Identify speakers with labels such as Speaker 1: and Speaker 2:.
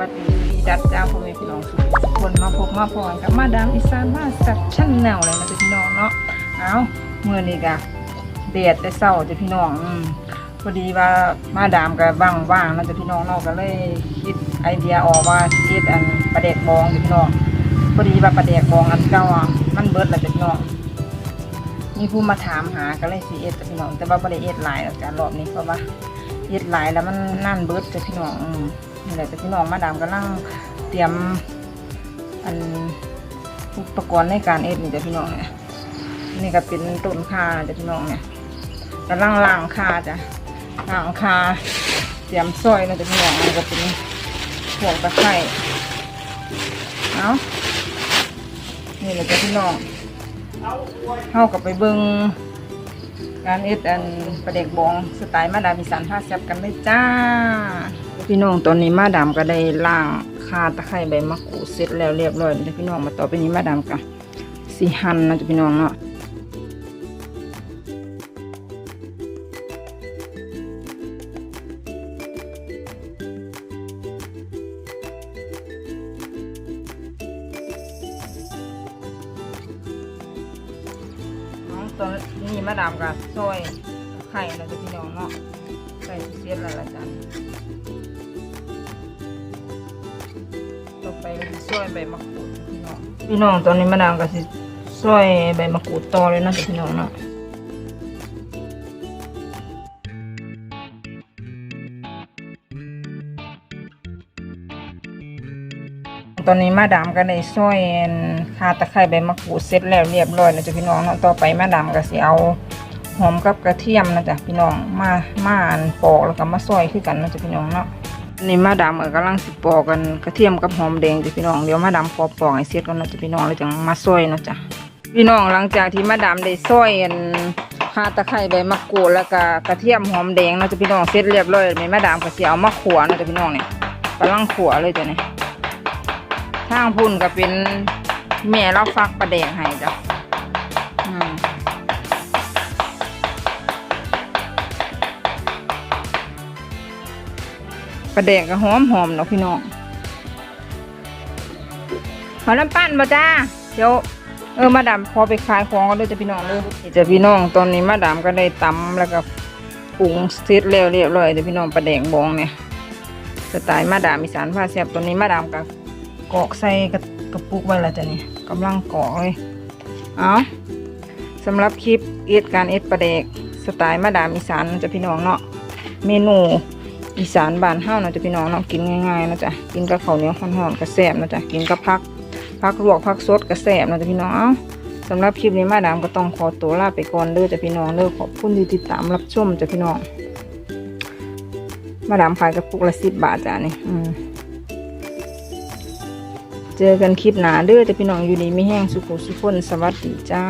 Speaker 1: วัสดีดีดัดจ้าพ่อแม่พี่น้องทุกคนมาพบมาพรกับมาดามอีสานมาสักชั้นแนวเลยนะพี่น้องเนาะเอาเมื่อนี้กะเดียดแต่เศร้าจะพี่น้องพอดีว่ามาดามกับว่างๆนะจะพี่น้องเนาะก็เลยคิดไอเดียออกว่าสิเฮ็ดอันประเด็กบองจะพี่น้องพอดีว่าประเด็กบองอันเก่าอะมันเบิดแล้วจะพี่น้องมีผู้มาถามหาก็เลยสีเอ็ดจ้ะพี่น้อง แต่ว่าบริเอ็ดหลายแล้วจ้ะรอบนี้เพราะว่าเอ็ดหลายแล้วมันนั่นเบิดจะพี่น้องอ นี่แหละพี่น้องมาดามกำลังเตรียมอันอุปกรณ์ในการเอ็ดนี่จ้ะพี่น้องเนี่ยนี่ก็เป็นต้นคาจ้ะพี่น้องเนี่ยกำลังล้างคาจ้ะล้างคาเตรียมซอยนะจ้ะพี่น้องนี่ก็เป็นพวกตะไคร้เอานี่แหละจ้ะพี่น้องเข้ากับไปเบิงการเอ็ดอันประเด็กบองสไตล์มาดามอีสานผ้าแซบกันเลยจ้า พี่น้องตอนนี้มาดามก็ได้ล่างคาตะไคร้ใบมะกรูดเสร็จแล้วเรียบร้อยแล้วพี่น้องมาต่อไปนี้มาดามกับสีหั่นนะจ๊ะพี่น้องเนาะน้องตอนนี้มาดามกับซอยไคร้แล้วจ๊ะพี่น้องเนาะใส่เสร็จแล้วละจ้ะ ซอยใบมะกรูดพี่น้องพี่น้องตอนนี้มะนาวก็สิซอยใบมะกรูดต่อเลยนะพี่น้องเนาะตอนนี้มาดามก็ได้ซอยคาตะไคร้ใบมะกรูดเสร็จแล้วเรียบร้อยนะจ๊ะพี่น้องเนาะต่อไปมาดามก็สิเอาหอมกับกระเทียมนะจ๊ะพี่น้องมามาอันปอกแล้วก็มาซอยคือกันนะจ๊ะพี่น้องเนาะ นี่มาดามเออกำลังสิปอกกันกระเทียมกับหอมแดงจ้ะพี่น้องเดี๋ยวมาดามขอปอกให้เสร็จก่อนเนาะจ้ะพี่น้องแล้วจังมาซอยเนาะจ้ะพี่น้องหลังจากที่มาดามได้ซอยอันข่าตะไคร้ใบมะกรูดแล้วก็กระเทียมหอมแดงเนาะจ้ะพี่น้องเสร็จเรียบร้อยแม่มาดามก็สิเอามาขัวเนาะจ้ะพี่น้องเนี่ยกำลังขัวเลยจ้ะเนี่ยทางพุ่นก็เป็นแม่เราฟักปลาแดงให้จ้ะอืม ปลาแดกก็หอมหอมเนาะพี่น้องขอน้ำปั้นมาจ้า เดี๋ยวเออมาดามพอไปขายของกันเลยจะพี่น้องเลยจะพี่น้องตอนนี้มาดามก็ได้ตำแล้วก็ปรุงเสร็จแล้วเรียบร้อยจะพี่น้องปลาแดกบองเนี่ยสไตล์มาดามอีสานผ้าแซ่บตอนนี้มาดามกับกอกใส่กระกระปุกไว้แล้วจ้ะนี่กำลังกอกเลยเอาสำหรับคลิปเอ็ดการเอ็ดปลาแดกสไตล์มาดามอีสานจะพี่น้องเนาะเมนู อีสานบ้านเฮานะจ๊ะพี่น้องเนาะกินง่ายๆนะจ๊ะกินกับข้าวเหนียวห่อนๆก็แซ่บนะจ๊ะกินกับผักผักลวกผักสดก็แซ่บนะจ๊ะพี่น้องเอ้าสำหรับคลิปนี้มาดามก็ต้องขอตัวลาไปก่อนเด้อจ้ะพี่น้องเด้อขอบคุณที่ติดตามรับชมจ้ะพี่น้องมาดามขายกระปุกละสิบบาทจ้ะนี่อืมเจอกันคลิปหนาเด้อจ้ะพี่น้องอยู่ดีไม่แห้งสุขุสุขนสวัสดีจ้า